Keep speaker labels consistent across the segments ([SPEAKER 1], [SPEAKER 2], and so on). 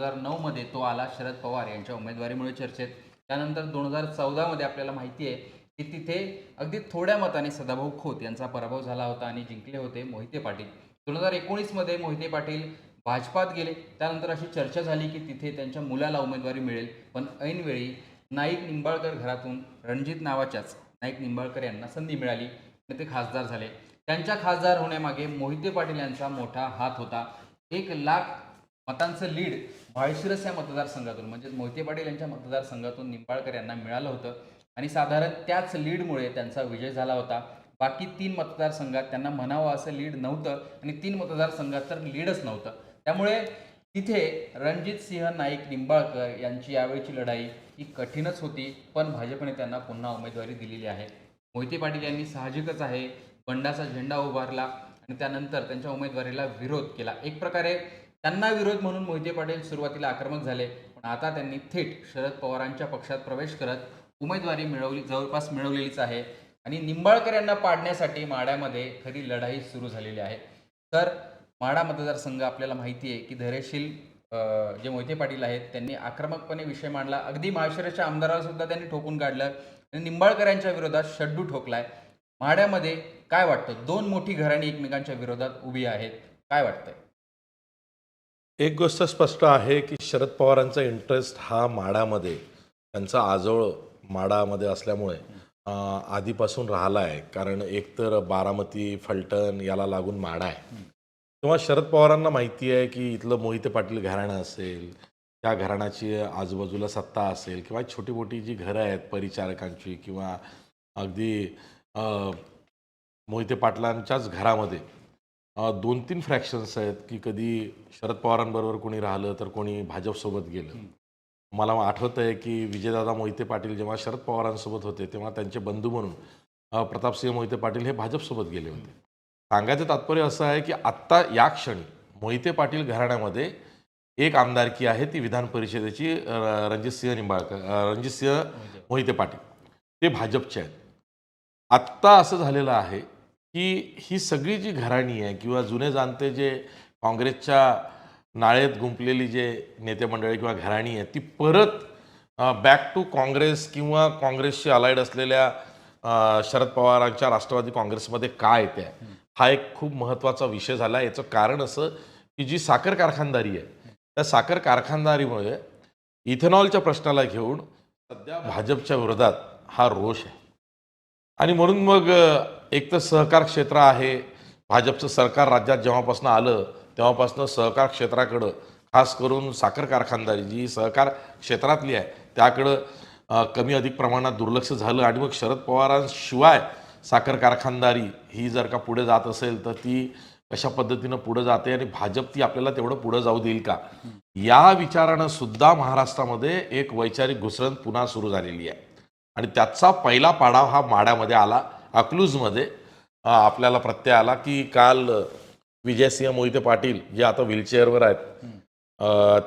[SPEAKER 1] हजार नऊमध्ये तो आला शरद पवार यांच्या उमेदवारीमुळे चर्चेत. त्यानंतर दोन हजार चौदामध्ये आपल्याला माहिती आहे की तिथे अगदी थोड्या मताने सदाभाऊ खोत यांचा पराभव झाला होता आणि जिंकले होते मोहिते पाटील. दोन हजार एकोणीसमध्ये मोहिते पाटील भाजपात गेले. त्यानंतर अशी चर्चा झाली की तिथे त्यांच्या मुलाला उमेदवारी मिळेल. पण ऐनवेळी नाईक निंबाळकर घरातून रणजित नावाच्याच नाईक निंबाळकर यांना संधी मिळाली आणि ते खासदार झाले. त्यांच्या खासदार होण्यामागे मोहिते पाटील यांचा मोठा हात होता. एक लाख मतांचं लीड भाळशिरस या मतदारसंघातून म्हणजे मोहिते पाटील यांच्या मतदारसंघातून निंबाळकर यांना मिळालं होतं. आणि साधारण त्याच लीडमुळे त्यांचा विजय झाला होता. बाकी तीन मतदारसंघात त्यांना म्हणावं असं लीड नव्हतं आणि तीन मतदारसंघात तर लीडच नव्हतं. त्यामुळे तिथे रणजित सिंह नाईक निंबाळकर यांची यावेळीची लढाई ही कठीणच होती पण भाजपने त्यांना पुन्हा उमेदवारी दिलेली आहे. मोहिते पाटील यांनी साहजिकच आहे बंडाचा झेंडा उभारला आणि त्यानंतर त्यांच्या उमेदवारीला विरोध केला. एक प्रकारे त्यांना विरोध म्हणून मोहिते पाटील सुरुवातीला आक्रमक झाले पण आता त्यांनी थेट शरद पवारांच्या पक्षात प्रवेश करत उमेदवारी मिळवली जवळपास मिळवलेलीच आहे. आणि निंबाळकर यांना पाडण्यासाठी माड्यामध्ये खरी लढाई सुरू झालेली आहे. तर माडा मतदारसंघ आपल्याला माहिती आहे की धैर्यशील जे मोहिते पाटील आहेत त्यांनी आक्रमकपणे विषय मांडला. अगदी माळशिरसच्या आमदाराला सुद्धा त्यांनी ठोकून काढलं. आणि निंबाळकर यांच्या विरोधात शड्डू ठोकलाय. म्हाड्यामध्ये काय वाटतं? दोन मोठी घराणी एकमेकांच्या विरोधात उभी आहेत. काय वाटतंय?
[SPEAKER 2] एक गोष्ट स्पष्ट आहे की शरद पवारांचा इंटरेस्ट हा माडामध्ये त्यांचा आजोळ माडामध्ये असल्यामुळे आधीपासून राहिला आहे कारण एकतर बारामती फलटण याला लागून माडा आहे. किंवा शरद पवारांना माहिती आहे की इथलं मोहिते पाटील घराणं असेल त्या घराण्याची आजूबाजूला सत्ता असेल किंवा छोटी मोठी जी घरं आहेत परिचारकांची किंवा अगदी मोहिते पाटलांच्याच घरामध्ये दोन तीन फ्रॅक्शन्स आहेत की कधी शरद पवारांबरोबर कोणी राहिलं तर कोणी भाजपसोबत गेलं. मला आठवतं आहे की विजयदादा मोहिते पाटील जेव्हा शरद पवारांसोबत होते तेव्हा त्यांचे बंधू म्हणून प्रतापसिंह मोहिते पाटील हे भाजपसोबत गेले होते. सांगायचं तात्पर्य असं आहे की आत्ता या क्षणी मोहिते पाटील घराण्यामध्ये एक आमदारकी आहे ती विधान परिषदेची रणजितसिंह निंबाळकर रणजितसिंह मोहिते पाटील. ते भाजपचे आहेत. आत्ता असं झालेलं आहे की ही सगळी जी घराणी आहे किंवा जुने जाणते जे काँग्रेसच्या नाळेत गुंपलेली जे नेते मंडळी किंवा घराणी आहे ती परत बॅक टू काँग्रेस किंवा काँग्रेसशी अलाइड असलेल्या शरद पवारांच्या राष्ट्रवादी काँग्रेसमध्ये काय येते हा एक खूप महत्त्वाचा विषय झाला. आहे याचं कारण असं की जी साखर कारखानदारी आहे त्या साखर कारखानदारीमुळे इथेनॉलच्या प्रश्नाला घेऊन सध्या भाजपच्या विरोधात हा रोष आहे. आणि म्हणून मग एक तर सहकार क्षेत्र आहे. भाजपचं सरकार राज्यात जेव्हापासून आलं तेव्हापासून सहकार क्षेत्राकडं खास करून साखर कारखानदारी जी सहकार क्षेत्रातली आहे त्याकडं कमी अधिक प्रमाणात दुर्लक्ष झालं आणि मग शरद पवारांशिवाय साखर कारखानदारी ही जर का पुढे जात असेल तर ती कशा पद्धतीनं पुढं जाते आणि भाजप ती आपल्याला तेवढं पुढं जाऊ देईल का? या विचारानं सुद्धा महाराष्ट्रामध्ये एक वैचारिक घुसरण पुन्हा सुरू झालेली आहे. आणि त्याचा पहिला पाडाव हा माड्यामध्ये आला. अकलूजमध्ये आपल्याला प्रत्यय आला की काल विजयसिंह मोहिते पाटील जे आता व्हीलचेअरवर आहेत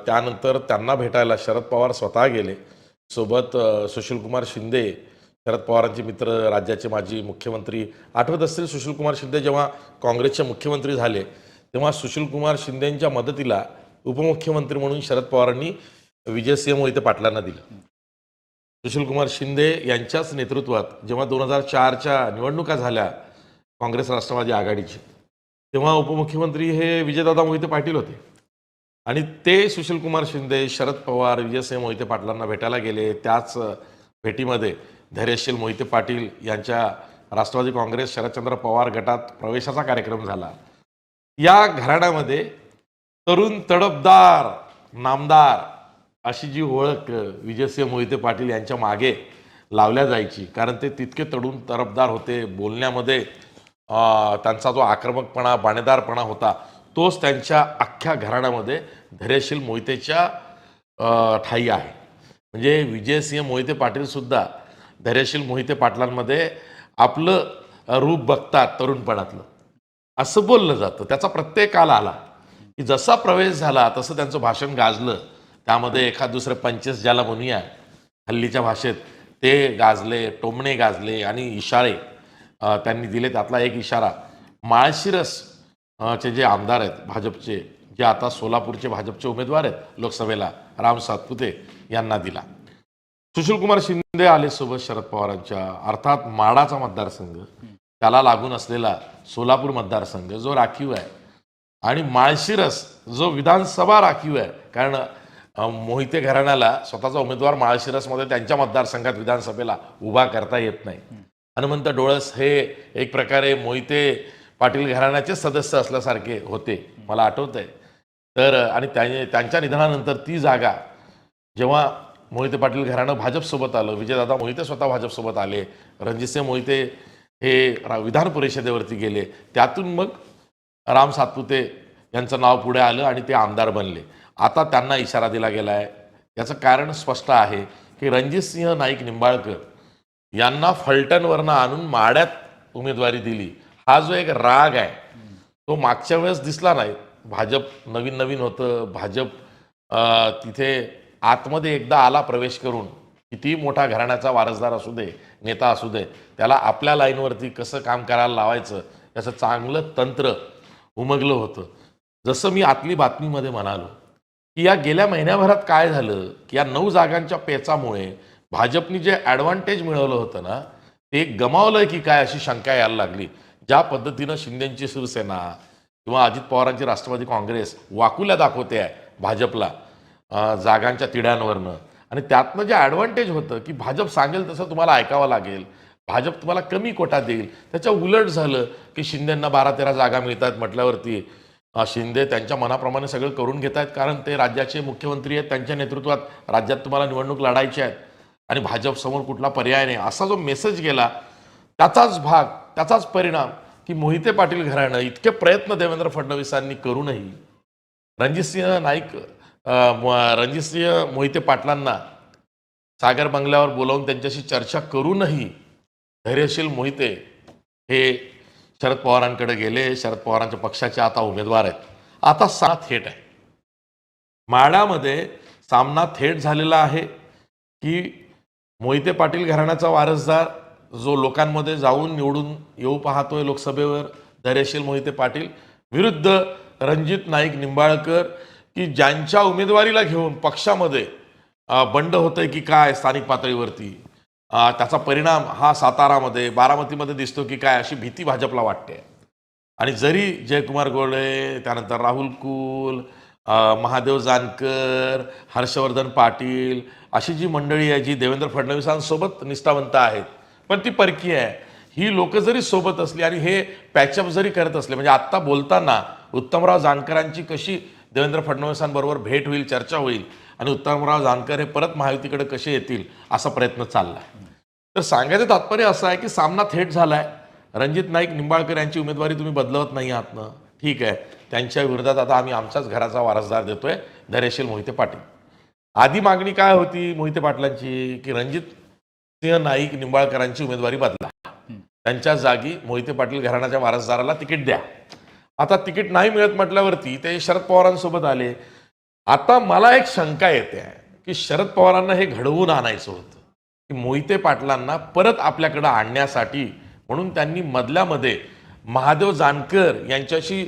[SPEAKER 2] त्यानंतर त्यांना भेटायला शरद पवार स्वतः गेले. सोबत सुशीलकुमार शिंदे शरद पवारांचे मित्र राज्याचे माजी मुख्यमंत्री आठवत असतील सुशीलकुमार शिंदे जेव्हा काँग्रेसचे मुख्यमंत्री झाले तेव्हा सुशीलकुमार शिंदेंच्या मदतीला उपमुख्यमंत्री म्हणून शरद पवारांनी विजयसिंह मोहिते पाटलांना दिलं. सुशीलकुमार शिंदे यांच्याच नेतृत्वात जेव्हा दोन हजार चारच्या निवडणुका झाल्या काँग्रेस राष्ट्रवादी आघाडीची तेव्हा उपमुख्यमंत्री हे विजयदादा मोहिते पाटील होते. आणि ते सुशीलकुमार शिंदे शरद पवार विजयसिंह मोहिते पाटलांना भेटायला गेले. त्याच भेटीमध्ये धैर्यशील मोहिते पाटील यांच्या राष्ट्रवादी काँग्रेस शरदचंद्र पवार गटात प्रवेशाचा कार्यक्रम झाला. या घराण्यामध्ये तरुण तडपदार नामदार अशी जी ओळख विजयसिंह मोहिते पाटील यांच्या मागे लावल्या जायची कारण ते तितके तडून तरफदार होते बोलण्यामध्ये त्यांचा जो आक्रमकपणा बाणेदारपणा होता तोच त्यांच्या अख्ख्या घराण्यामध्ये धैर्यशील मोहितेच्या ठाई आहे. म्हणजे विजयसिंह मोहिते पाटीलसुद्धा धैर्यशील मोहिते पाटलांमध्ये आपलं रूप बघतात तरुणपणातलं. असं बोललं जातं. त्याचा प्रत्येक काल आला की जसा प्रवेश झाला तसं त्यांचं भाषण गाजलं. त्यामध्ये एखाद दुसरं पंचेस ज्याला म्हणूया हल्लीच्या भाषेत ते गाजले टोमणे गाजले आणि इशारे त्यांनी दिले. त्यातला एक इशारा माळशिरस चे जे आमदार आहेत भाजपचे जे आता सोलापूरचे भाजपचे उमेदवार आहेत लोकसभेला राम सातपुते यांना दिला. सुशीलकुमार शिंदे आले सोबत शरद पवारांच्या अर्थात माडाचा मतदारसंघ. त्याला लागून असलेला सोलापूर मतदारसंघ जो राखीव आहे. आणि माळशिरस जो विधानसभा राखीव आहे. कारण मोहिते घराण्याला स्वतःचा उमेदवार माळशिरसमध्ये त्यांच्या मतदारसंघात विधानसभेला उभा करता येत नाही. हनुमंत डोळस हे एक प्रकारे मोहिते पाटील घराण्याचे सदस्य असल्यासारखे होते मला आठवत आहे तर आणि त्या त्यांच्या निधनानंतर ती जागा जेव्हा मोहिते पाटील घराणं भाजपसोबत आलं विजयदादा मोहिते स्वतः भाजपसोबत आले रणजितसिंह मोहिते हे रा- विधान परिषदेवरती गेले त्यातून मग राम सातपुते यांचं नाव पुढे आलं आणि ते आमदार बनले. आता त्यांना इशारा दिला गेला आहे याचं कारण स्पष्ट आहे की रणजितसिंह नाईक निंबाळकर यांना फलटणवरनं आणून माड्यात उमेदवारी दिली. हा जो एक राग आहे तो मागच्या वेळेस दिसला नाही. भाजप नवीन नवीन होतं. भाजप तिथे आतमध्ये एकदा आला प्रवेश करून. कितीही मोठा घराण्याचा वारसदार असू दे नेता असू दे त्याला आपल्या लाईनवरती कसं काम करायला लावायचं याचं चांगलं तंत्र उमगलं होतं. जसं मी आतली बातमीमध्ये म्हणालो की या गेल्या महिन्याभरात काय झालं? की या नऊ जागांच्या पेचामुळे भाजपनी जे ॲडव्हान्टेज मिळवलं होतं ना ते गमावलं की काय अशी शंका यायला लागली. ज्या पद्धतीनं शिंदेची शिवसेना किंवा अजित पवारांची राष्ट्रवादी काँग्रेस वाकुल्या दाखवते आहे भाजपला जागांच्या तिढ्यांवरनं. आणि त्यातनं जे ॲडव्हान्टेज होतं की भाजप सांगेल तसं तुम्हाला ऐकावं लागेल. भाजप तुम्हाला कमी कोटा देईल. त्याच्या उलट झालं की शिंदेंना बारा तेरा जागा मिळतात म्हटल्यावरती शिंदे त्यांच्या मनाप्रमाणे सगळं करून घेत आहेत कारण ते राज्याचे मुख्यमंत्री आहेत त्यांच्या नेतृत्वात राज्यात तुम्हाला निवडणूक लढायची आहेत आणि भाजपसमोर कुठला पर्याय नाही. असा जो मेसेज गेला त्याचाच भाग त्याचाच परिणाम की मोहिते पाटील घराणं इतके प्रयत्न देवेंद्र फडणवीसांनी करूनही रणजितसिंह नाईक रणजितसिंह मोहिते पाटलांना सागर बंगल्यावर बोलावून त्यांच्याशी चर्चा करूनही धैर्यशील मोहिते हे शरद पवारांकडे गेले शरद पवारांच्या पक्षाचे आता उमेदवार आहेत. आता सामना थेट आहे. माळ्यामध्ये सामना थेट झालेला आहे की मोहिते पाटील घराण्याचा वारसदार जो लोकांमध्ये जाऊन निवडून येऊ पाहतोय लोकसभेवर धैर्यशील मोहिते पाटील विरुद्ध रणजित नाईक निंबाळकर की ज्यांच्या उमेदवारीला घेऊन पक्षामध्ये बंड होतंय की काय स्थानिक पातळीवरती? त्याचा परिणाम हा सातारामध्ये बारामतीमध्ये दिसतो की काय अशी भीती भाजपला वाटते. आणि जरी जयकुमार गोळे त्यानंतर राहुल कुल महादेव जानकर हर्षवर्धन पाटील अशी जी मंडळी आहे जी देवेंद्र फडणवीसांसोबत निष्ठावंत आहेत पण ती परकीय आहे. ही लोक जरी सोबत असली आणि हे पॅचअप जरी करत असले म्हणजे आत्ता बोलताना उत्तमराव जानकरांची कशी देवेंद्र फडणवीसांबरोबर भेट होईल चर्चा होईल आणि उत्तमराव जानकर हे परत महायुतीकडे कसे येतील असा प्रयत्न चालला आहे तर सांगायचं तात्पर्य असं आहे की सामना थेट झाला आहे रणजित नाईक निंबाळकर यांची उमेदवारी तुम्ही बदलवत नाही आहात ना. ठीक आहे. त्यांच्या विरोधात आता आम्ही आमच्याच घराचा वारसदार देतोय धैर्यशील मोहिते पाटील. आधी मागणी काय होती मोहिते पाटलांची? की रणजित सिंह नाईक निंबाळकरांची उमेदवारी बदला. त्यांच्या जागी मोहिते पाटील घराण्याच्या वारसदाराला तिकीट द्या. आता तिकीट नाही मिळत म्हटल्यावरती ते शरद पवारांसोबत आले. आता मला एक शंका येते की शरद पवारांना हे घडवून आणायचं होतं. की मोहिते पाटलांना परत आपल्याकडं आणण्यासाठी म्हणून त्यांनी मधल्यामध्ये महादेव जानकर यांच्याशी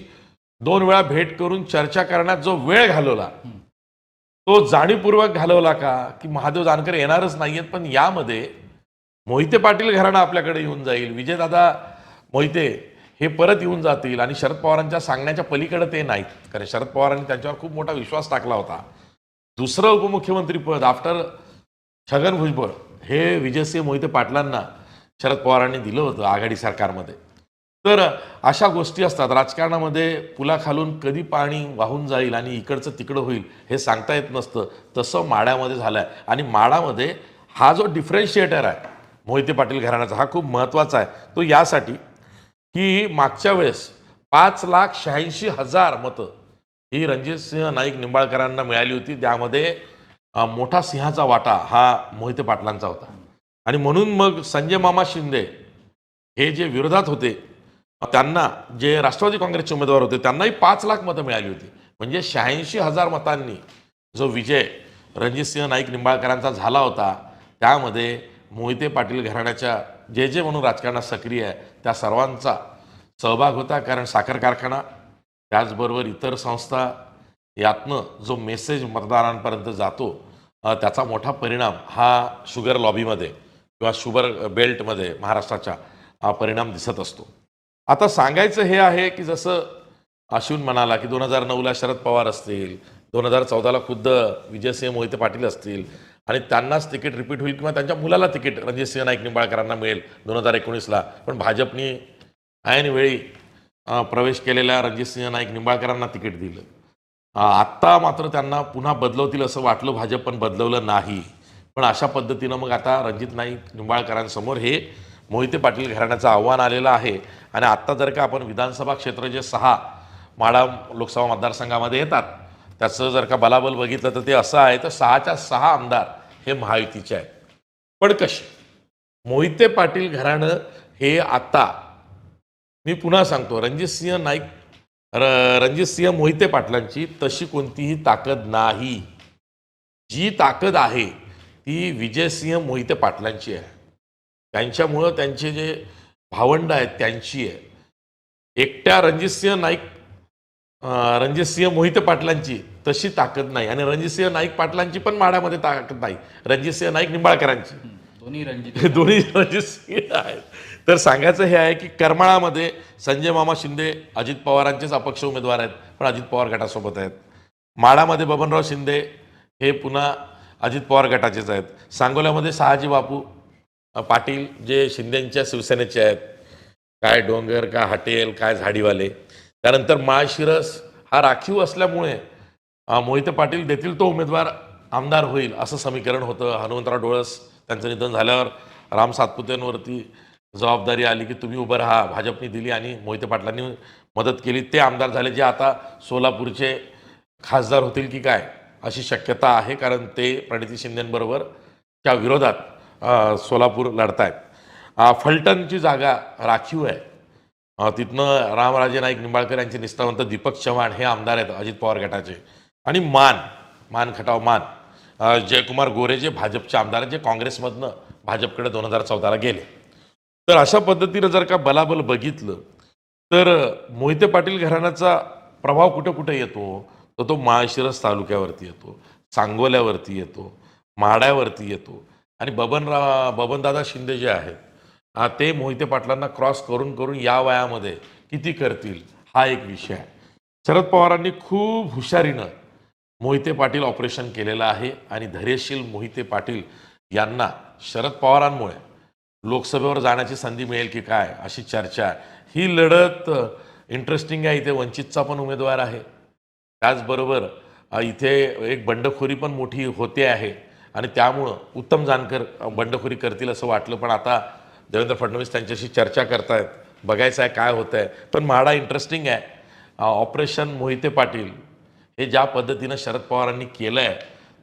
[SPEAKER 2] दोन वेळा भेट करून चर्चा करण्यात जो वेळ घालवला तो जाणीवपूर्वक घालवला का? की महादेव जानकर येणारच नाहीयेत पण यामध्ये मोहिते पाटील घराणं आपल्याकडे येऊन जाईल. विजयदादा मोहिते हे परत येऊन जातील आणि शरद पवारांच्या सांगण्याच्या पलीकडे ते नाहीत. कारण शरद पवारांनी त्यांच्यावर खूप मोठा विश्वास टाकला होता. दुसरं उपमुख्यमंत्रीपद आफ्टर छगन भुजबळ हे विजयसिंह मोहिते पाटलांना शरद पवारांनी दिलं होतं आघाडी सरकारमध्ये. तर अशा गोष्टी असतात. राजकारणामध्ये पुलाखालून कधी पाणी वाहून जाईल आणि इकडचं तिकडं होईल हे सांगता येत नसतं. तसं माड्यामध्ये झालं आहे आणि माडामध्ये हा जो डिफरन्शिएटर आहे मोहिते पाटील घराण्याचा हा खूप महत्त्वाचा आहे. तो यासाठी की मागच्या वेळेस पाच लाख शहाऐंशी हजार मतं ही रणजितसिंह नाईक निंबाळकरांना मिळाली होती. त्यामध्ये मोठा सिंहाचा वाटा हा मोहिते पाटलांचा होता. आणि म्हणून मग संजय मामा शिंदे हे जे विरोधात होते त्यांना जे राष्ट्रवादी काँग्रेसचे उमेदवार होते त्यांनाही पाच लाख मतं मिळाली होती. म्हणजे शहाऐंशी हजार मतांनी जो विजय रणजितसिंह नाईक निंबाळकरांचा झाला होता त्यामध्ये मोहिते पाटील घराण्याच्या जे जे म्हणून राजकारणात सक्रिय आहे त्या सर्वांचा सहभाग होता. कारण साखर कारखाना त्याचबरोबर इतर संस्था यातनं जो मेसेज मतदारांपर्यंत जातो त्याचा मोठा परिणाम हा शुगर लॉबीमध्ये किंवा शुगर बेल्टमध्ये महाराष्ट्राच्या हा परिणाम दिसत असतो. आता सांगायचं हे आहे की जसं अश्विन म्हणाला की दोन हजार नऊला शरद पवार असतील दोन हजार चौदाला खुद्द विजयसिंह मोहिते पाटील असतील आणि त्यांनाच तिकीट रिपीट होईल किंवा त्यांच्या मुलाला तिकीट रणजित सिंह नाईक निंबाळकरांना मिळेल दोन हजार एकोणीसला. पण भाजपनी ऐनवेळी प्रवेश केलेल्या रणजित सिंह नाईक निंबाळकरांना तिकीट दिलं. आत्ता मात्र त्यांना पुन्हा बदलवतील असं वाटलं भाजप पण बदलवलं नाही. पण अशा पद्धतीनं मग आता रणजित नाईक निंबाळकरांसमोर हे मोहिते पाटील घराण्याचं आव्हान आलेलं आहे. आणि आत्ता जर का आपण विधानसभा क्षेत्र जे सहा माडा लोकसभा मतदारसंघामध्ये येतात त्याचं जर का बलाबल बघितलं तर ते असं आहे तर सहाच्या सहा आमदार हे महायुतीचे आहेत. पण कसे मोहिते पाटील घराणं हे आता मी पुन्हा सांगतो रणजित सिंह नाईक र रणजित सिंह मोहिते पाटलांची तशी कोणतीही ताकद नाही. जी ताकद आहे ती विजयसिंह मोहिते पाटलांची आहे. त्यांच्यामुळं त्यांचे जे भावंड आहेत त्यांची आहे. एकट्या रणजितसिंह नाईक रणजितसिंह मोहिते पाटलांची तशी ताकद नाही. आणि रणजितसिंह नाईक पाटलांची पण माड्यामध्ये ताकद नाही. रणजितसिंह नाईक निंबाळकरांची.
[SPEAKER 1] दोन्ही रणजित
[SPEAKER 2] दोन्ही रणजितसिंह आहेत. तर सांगायचं हे आहे की करमाळामध्ये संजय मामा शिंदे अजित पवारांचेच अपक्ष उमेदवार आहेत पण अजित पवार गटासोबत आहेत. माडामध्ये बबनराव शिंदे हे पुन्हा अजित पवार गटाचेच आहेत. सांगोल्यामध्ये शहाजी बापू पाटील जे शिंदेंच्या शिवसेनेचे आहेत. काय डोंगर काय हॉटेल काय झाडीवाले. त्यानंतर माळशिरस हा राखीव असल्यामुळे मोहिते पाटील देतील तो उमेदवार आमदार होईल असं समीकरण होतं. हनुमंतराव डोळस त्यांचं निधन झाल्यावर राम सातपुतेंवरती जबाबदारी आली की तुम्ही उभं राहा. भाजपने दिली आणि मोहिते पाटलांनी मदत केली. ते आमदार झाले जे आता सोलापूरचे खासदार होतील की काय अशी शक्यता आहे कारण ते प्रणिती शिंदेबरोबर त्या विरोधात सोलापूर लढतायत. आहेत फलटणची जागा राखीव आहे. तिथनं रामराजे नाईक निंबाळकर यांचे निष्ठावंत दीपक चव्हाण हे आमदार आहेत अजित पवार गटाचे. आणि मान मान खटाव मान. जयकुमार गोरे जे भाजपचे आमदार आहेत जे काँग्रेसमधनं भाजपकडे दोन हजार चौदाला गेले. तर अशा पद्धतीनं जर का बलाबल बघितलं तर मोहिते पाटील घराण्याचा प्रभाव कुठे कुठे येतो? तर तो माळशिरस तालुक्यावरती येतो सांगोल्यावरती येतो माड्यावरती येतो. आणि बबनरा बबनदादा शिंदे जे आहेत हा ते मोहिते पाटलांना क्रॉस करून करून या वयामध्ये किती करतील हा एक विषय आहे. शरद पवारांनी खूप हुशारीनं मोहिते पाटील ऑपरेशन केलेलं आहे आणि धैर्यशील मोहिते पाटील यांना शरद पवारांमुळे लोकसभेवर जाण्याची संधी मिळेल की काय अशी चर्चा आहे. ही लढत इंटरेस्टिंग आहे. इथे वंचितचा पण उमेदवार आहे. त्याचबरोबर इथे एक बंडखोरी पण मोठी होते आहे आणि त्यामुळं उत्तम जानकर बंडखोरी करतील असं वाटलं. पण आता देवेंद्र फडणवीस त्यांच्याशी चर्चा करतायत बघायचं आहे काय होतं आहे पण म्हाडा इंटरेस्टिंग आहे. ऑपरेशन मोहिते पाटील हे ज्या पद्धतीनं शरद पवारांनी केलं आहे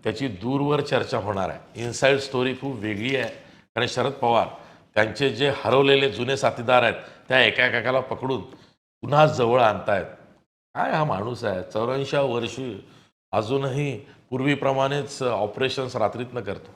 [SPEAKER 2] त्याची दूरवर चर्चा होणार आहे. इनसाईड स्टोरी खूप वेगळी आहे. कारण शरद पवार त्यांचे जे हरवलेले जुने साथीदार आहेत त्या एका एकाला पकडून पुन्हा जवळ आणतायत. काय हा माणूस आहे? चौऱ्याऐंशी वर्षी अजूनही पूर्वीप्रमाणेच ऑपरेशन्स रात्रीतनं करतो.